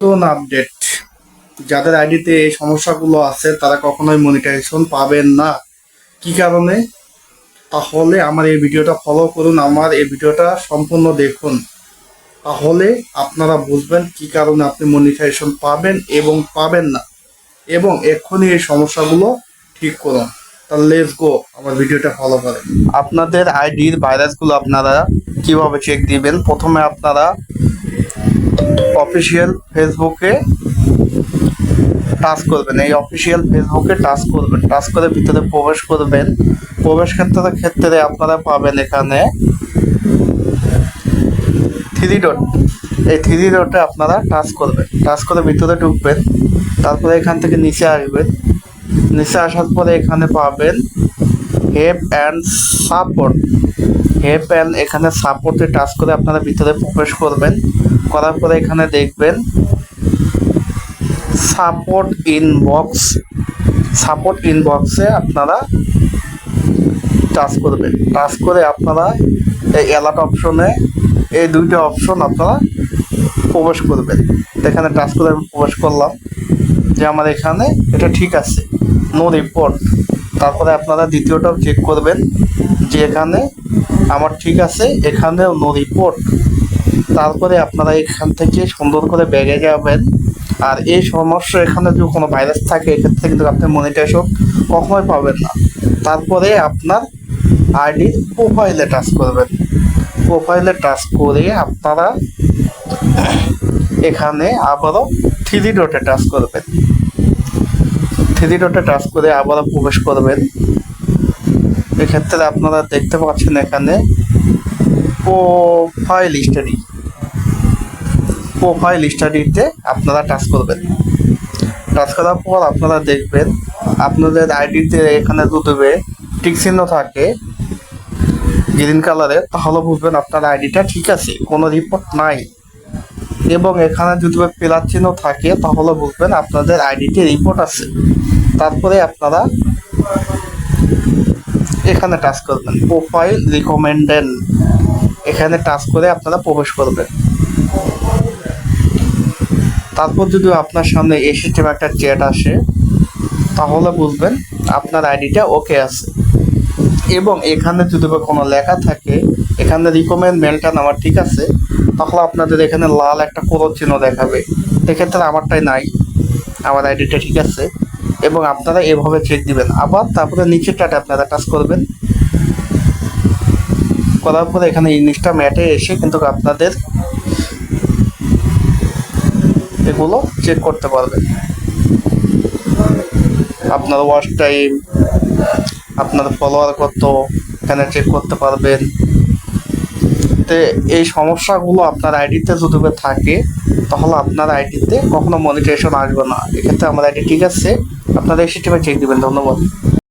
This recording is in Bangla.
নতুন আপডেট যাদের আইডিতে এই সমস্যাগুলো আছে, তারা কখনোই মনিটাইজেশন পাবেন না। কি কারণে? তাহলে আমার এই ভিডিওটা ফলো করুন, আমার এই ভিডিওটা সম্পূর্ণ দেখুন। তাহলে আপনারা বুঝবেন কি কারণে আপনি মনিটাইজেশন পাবেন এবং পাবেন না। এবং এক্ষুনি এই সমস্যাগুলো ঠিক করুন। তাহলে গো আমার ভিডিওটা ফলো করেন। আপনাদের আইডির ভাইরাসগুলো আপনারা কীভাবে চেক দিবেন? প্রথমে আপনারা অফিসিয়াল ফেসবুকে টাচ করবেন। এই অফিসিয়াল ফেসবুকে টাচ করবেন। টাচ করে ভিতরে প্রবেশ করবেন। প্রবেশ ক্ষেত্রে ক্ষেত্রে আপনারা পাবেন এখানে থ্রি ডট। এই থ্রি ডটে আপনারা টাচ করবেন। টাচ করে ভিতরে ঢুকবেন। তারপরে এখান থেকে নিচে আসবেন। নিচে আসার পরে এখানে পাবেন help and support. Help and এখানে সাপোর্টে টাচ করে আপনারা ভিতরে প্রবেশ করবেন। করার পরে এখানে দেখবেন সাপোর্ট ইনবক্স সাপোর্ট ইনবক্সে আপনারা টাচ করবেন। টাচ করে আপনারা এই অ্যালার্ট অপশনে এই দুইটা অপশন আপনারা প্রবেশ করবেন। এখানে টাচ করে আমি প্রবেশ করলাম যে আমার এখানে এটা ঠিক আছে। নো রিপোর্ট তারপরে আপনারা দ্বিতীয়টাও চেক করবেন যে এখানে আমার ঠিক আছে, এখানেও নো রিপোর্ট তারপরে আপনারা এখান থেকে সুন্দর করে ব্যাগে যাবেন। আর এই সমস্যা এখানে যদি কোনো ভাইরাস থাকে, এক্ষেত্রে কিন্তু আপনি মনিটাইজেশন কখনোই পাবেন না। তারপরে আপনার আইডি প্রোফাইলে টাচ করবেন। প্রোফাইলে টাচ করে আপনারা এখানে আবারও থ্রি ডটে টাচ করবেন। থ্রি ডটে টাচ করে আবারও প্রবেশ করবেন। এক্ষেত্রে আপনারা দেখতে পাচ্ছেন এখানে প্রোফাইল স্টাডি প্রোফাইল স্টাডিতে আপনারা টাচ করবেন। টাচ করার পর আপনারা দেখবেন, আপনাদের আইডিতে এখানে দুটোবে টিক চিহ্ন থাকে গ্রিন কালারের তাহলে বুঝবেন আপনার আইডিটা ঠিক আছে, কোনো রিপোর্ট নাই। এবং এখানে যদি প্লাস চিহ্ন থাকে, তাহলে বুঝবেন আপনাদের আইডিতে রিপোর্ট আছে। তারপরে আপনারা এখানে টাচ করবেন। প্রোফাইল রিকমেন্ডেড এখানে টাচ করে আপনারা প্রবেশ করবেন। তারপর যদি আপনার সামনে সিস্টেম একটা চ্যাট আসে, তাহলে বুঝবেন আপনার আইডিটা ওকে আছে। এবং এখানে যদি কোনো লেখা থাকে, এখানে রিকমেন্ড মেলটা আমার ঠিক আছে, তাহলে আপনাদের এখানে লাল একটা কোরো চিহ্ন দেখাবে। এক্ষেত্রে আমারটাই নাই, আমার আইডিটা ঠিক আছে। এবং আপনারা এভাবে চেক দিবেন। আবার তারপরে নিচের নিচেরটাতে আপনারা টাচ করবেন। করার পরে এখানে ইংলিশটা ম্যাটে এসে কিন্তু আপনাদের এগুলো চেক করতে পারবেন। আপনার ওয়াচ টাইম আপনার ফলোয়ার কত, এখানে চেক করতে পারবেন। তে এই সমস্যাগুলো আপনার আইডিতে যদি থাকে, তাহলে আপনার আইডিতে কখনো মনিটাইজেশন আসবে না। এক্ষেত্রে আমার আইডি ঠিক আছে। আপনারা এই সিস্টেমে চেক দেবেন। ধন্যবাদ।